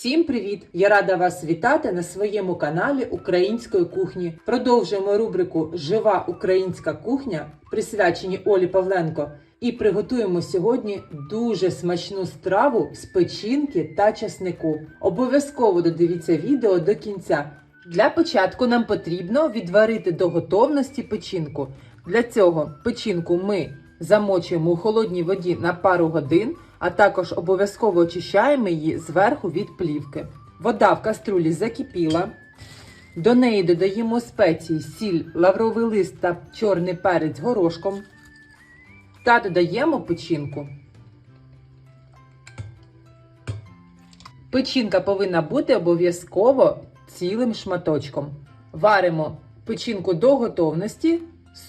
Всім привіт! Я рада вас вітати на своєму каналі Української кухні. Продовжуємо рубрику Жива українська кухня, присвячені Олі Павленко. І приготуємо сьогодні дуже смачну страву з печінки та часнику. Обов'язково додивіться відео до кінця. Для початку нам потрібно відварити до готовності печінку. Для цього печінку ми замочуємо у холодній воді на пару годин, а також обов'язково очищаємо її зверху від плівки. Вода в каструлі закипіла. До неї додаємо спеції, сіль, лавровий лист та чорний перець горошком. Та додаємо печінку. Печінка повинна бути обов'язково цілим шматочком. Варимо печінку до готовності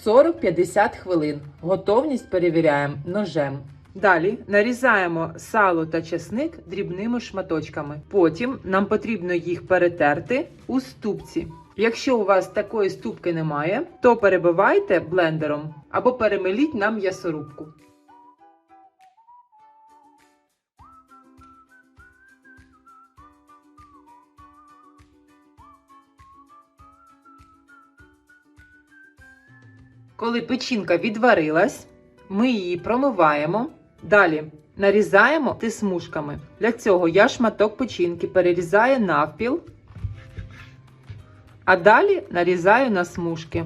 40-50 хвилин. Готовність перевіряємо ножем. Далі нарізаємо сало та чесник дрібними шматочками. Потім нам потрібно їх перетерти у ступці. Якщо у вас такої ступки немає, то перебивайте блендером або перемеліть на м'ясорубку. Коли печінка відварилась, ми її промиваємо. Далі нарізаємо ти смужками. Для цього я шматок печінки перерізаю навпіл, а далі нарізаю на смужки.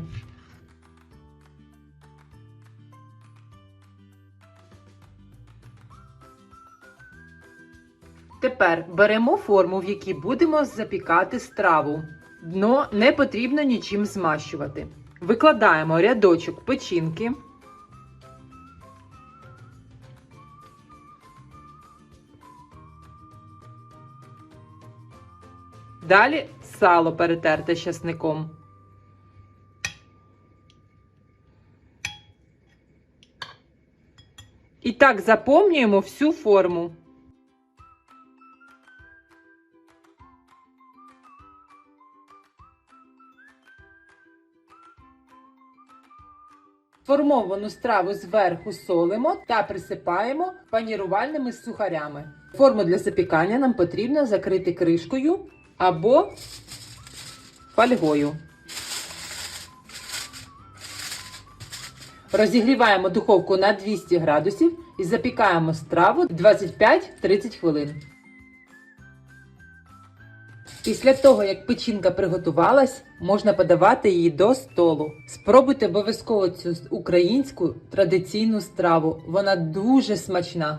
Тепер беремо форму, в якій будемо запікати страву. Дно не потрібно нічим змащувати. Викладаємо рядочок печінки. Далі сало перетерте з часником. І так заповнюємо всю форму. Формовану страву зверху солимо та присипаємо панірувальними сухарями. Форму для запікання нам потрібно закрити кришкою або фольгою. Розігріваємо духовку на 200 градусів і запікаємо страву 25-30 хвилин. Після того, як печінка приготувалась, можна подавати її до столу. Спробуйте обов'язково цю українську традиційну страву. Вона дуже смачна.